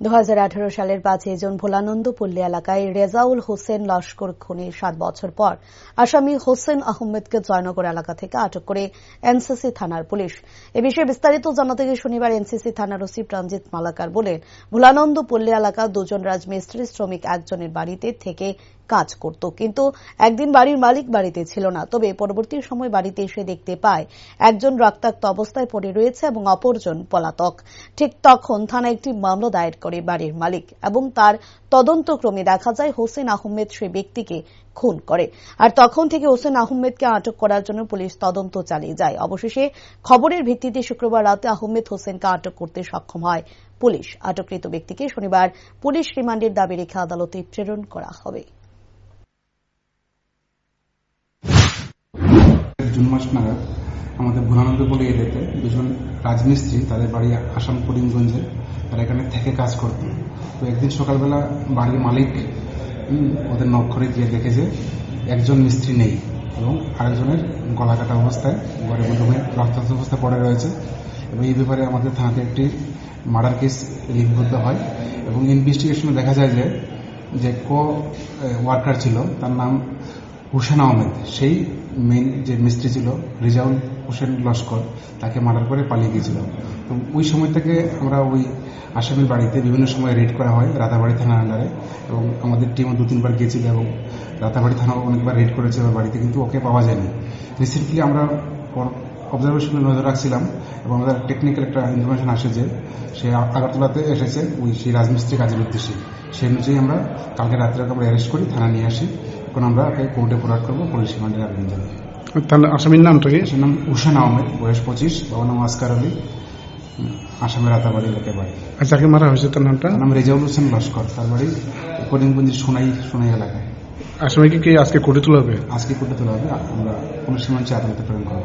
দু হাজার আঠারো সালের পাঁচই জুন ভোলানন্দপল্লী এলাকায় রেজাউল হোসেন লস্কর খুনের সাত বছর পর আসামি হোসেন আহমেদকে জয়নগর এলাকা থেকে আটক করে এনসিসি থানার পুলিশ। এ বিষয়ে বিস্তারিত জানাতে গিয়ে শনিবার এনসিসি থানার ওসি প্রাঞ্জিত মালাকার বলেন, ভোলানন্দ পল্লী এলাকা দুজন রাজমিস্ত্রি শ্রমিক একজনের বাড়িতে থেকে কাজ করত। কিন্তু একদিন বাড়ির মালিক বাড়িতে ছিল না। তবে পরবর্তী সময় বাড়িতে এসে দেখতে পায়, একজন রক্তাক্ত অবস্থায় পড়ে রয়েছে এবং অপরজন পলাতক। ঠিক তখন থানায় একটি মামলা দায়ের করে বাড়ির মালিক এবং তার তদন্তক্রমে দেখা যায় হোসেন আহমেদ সে ব্যক্তিকে খুন করে। আর তখন থেকে হোসেন আহমেদকে আটক করার জন্য পুলিশ তদন্ত চালিয়ে যায়। অবশেষে খবরের ভিত্তিতে শুক্রবার রাতে আহমেদ হোসেনকে আটক করতে সক্ষম হয় পুলিশ। আটককৃত ব্যক্তিকে শনিবার পুলিশ রিমান্ডের দাবি রেখে আদালতে প্রেরণ করা হবে। জুন মাস নাগাদ আমাদের ভোলানন্দপল্লী এরিয়াতে দুজন রাজমিস্ত্রি তাদের বাড়ি আসাম করিমগঞ্জে তারা এখানে থেকে কাজ করত তো একদিন সকালবেলা বাড়ির মালিক ওদের নক্ষরে গিয়ে দেখে যে একজন মিস্ত্রি নেই এবং আরেকজনের গলা কাটা অবস্থায় ঘরের মধ্যে রক্তাক্ত অবস্থায় পড়ে রয়েছে এবং এই ব্যাপারে আমাদের থানাতে একটি মার্ডার কেস লিপিবদ্ধ হয় এবং ইনভেস্টিগেশনে দেখা যায় যে যে কো ওয়ার্কার ছিল, তার নাম হুসেন আহমেদ, সেই মেইন যে মিস্ত্রি ছিল, রিজাউল হোসেন লস্কর, তাকে মার্ডার করে পালিয়ে গিয়েছিল। তো ওই সময় থেকে আমরা ওই আসামির বাড়িতে বিভিন্ন সময় রেড করা হয় রাতাবাড়ি থানার আন্ডারে এবং আমাদের টিমও দু তিনবার গিয়েছিল এবং রাতাবাড়ি থানাও অনেকবার রেড করেছে ওর বাড়িতে, কিন্তু ওকে পাওয়া যায়নি। রিসেন্টলি আমরা অবজারভেশনে নজর রাখছিলাম এবং আমাদের টেকনিক্যাল একটা ইনফরমেশন আসে যে সে আগরতলাতে এসেছে, ওই সেই রাজমিস্ত্রি কাজের উদ্দেশ্যে। সেই অনুযায়ী আমরা কালকে রাত্রে আমরা অ্যারেস্ট করি থানা নিয়ে আসি। এখন আমরা ওকে কোর্টে প্রোভাইড করব পুলিশ রিমান্ডের আবেদন জানাব। তাহলে আসামির নামটা কি? নাম উষা আহমেদ বয়স পঁচিশ বাবার নাম আসকার আলী আসামের আতাবাড়ি এলাকায় বাড়ি। আর যাকে মারা হয়েছে তার নামটা? নাম রেজাউল হোসেন লস্কর তার বাড়ি করিমগঞ্জের সোনাই সোনাই এলাকায়। আসামিকে কি আজকে কোর্টে তোলা হবে? আজকে কোর্টে তোলা হবে আমরা পুলিশ রিমান্ডে আদালতে প্রেরণ করব